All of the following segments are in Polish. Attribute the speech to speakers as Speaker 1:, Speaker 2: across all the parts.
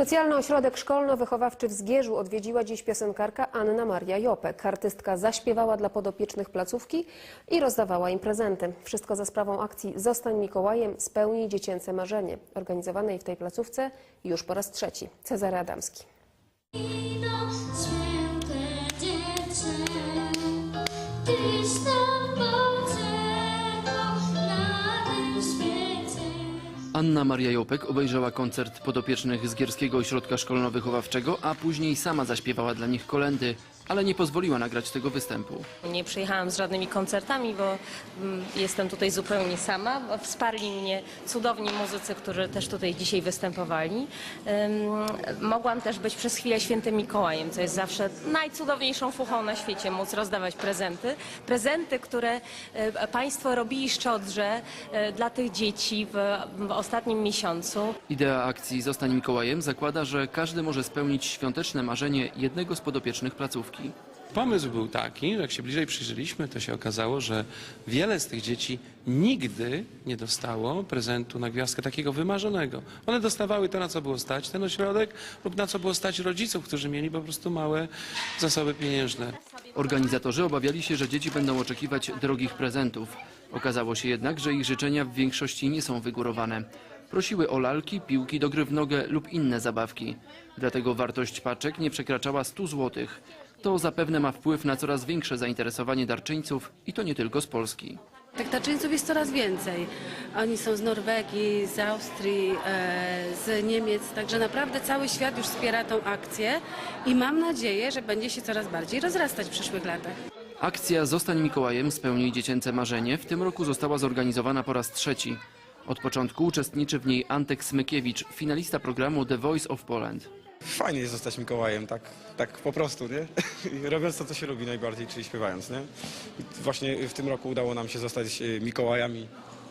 Speaker 1: Specjalny ośrodek szkolno-wychowawczy w Zgierzu odwiedziła dziś piosenkarka Anna Maria Jopek. Artystka zaśpiewała dla podopiecznych placówki i rozdawała im prezenty. Wszystko za sprawą akcji Zostań Mikołajem, spełnij dziecięce marzenie, organizowanej w tej placówce już po raz trzeci. Cezary Adamski.
Speaker 2: Idą
Speaker 3: Anna Maria Jopek obejrzała koncert podopiecznych z Gierskiego Ośrodka Szkolno-Wychowawczego, a później sama zaśpiewała dla nich kolendy, ale nie pozwoliła nagrać tego występu.
Speaker 4: Nie przyjechałam z żadnymi koncertami, bo mm, jestem tutaj zupełnie sama. Wsparli mnie cudowni muzycy, którzy też tutaj dzisiaj występowali. Ym, mogłam też być przez chwilę świętym Mikołajem, co jest zawsze najcudowniejszą fuchą na świecie, móc rozdawać prezenty. Prezenty, które e, Państwo robili szczodrze e, dla tych dzieci w, w ostatnim miesiącu.
Speaker 3: Idea akcji Zostań Mikołajem zakłada, że każdy może spełnić świąteczne marzenie jednego z podopiecznych placówki.
Speaker 5: Pomysł był taki, że jak się bliżej przyjrzeliśmy, to się okazało, że wiele z tych dzieci nigdy nie dostało prezentu na gwiazdkę takiego wymarzonego. One dostawały to, na co było stać ten ośrodek lub na co było stać rodziców, którzy mieli po prostu małe zasoby pieniężne.
Speaker 3: Organizatorzy obawiali się, że dzieci będą oczekiwać drogich prezentów. Okazało się jednak, że ich życzenia w większości nie są wygórowane. Prosiły o lalki, piłki do gry w nogę lub inne zabawki. Dlatego wartość paczek nie przekraczała 100 zł. To zapewne ma wpływ na coraz większe zainteresowanie darczyńców i to nie tylko z Polski.
Speaker 6: Tak darczyńców jest coraz więcej. Oni są z Norwegii, z Austrii, e, z Niemiec, także naprawdę cały świat już wspiera tą akcję i mam nadzieję, że będzie się coraz bardziej rozrastać w przyszłych latach.
Speaker 3: Akcja Zostań Mikołajem, spełnij dziecięce marzenie w tym roku została zorganizowana po raz trzeci. Od początku uczestniczy w niej Antek Smykiewicz, finalista programu The Voice of Poland.
Speaker 7: Fajnie jest zostać Mikołajem, tak, tak po prostu, nie? Robiąc to, co się lubi najbardziej, czyli śpiewając, nie? Właśnie w tym roku udało nam się zostać e, Mikołajami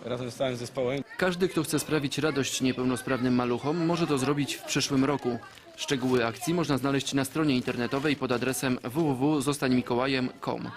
Speaker 7: razem z całym zespołem.
Speaker 3: Każdy, kto chce sprawić radość niepełnosprawnym maluchom, może to zrobić w przyszłym roku. Szczegóły akcji można znaleźć na stronie internetowej pod adresem www.zostańmikołajem.com.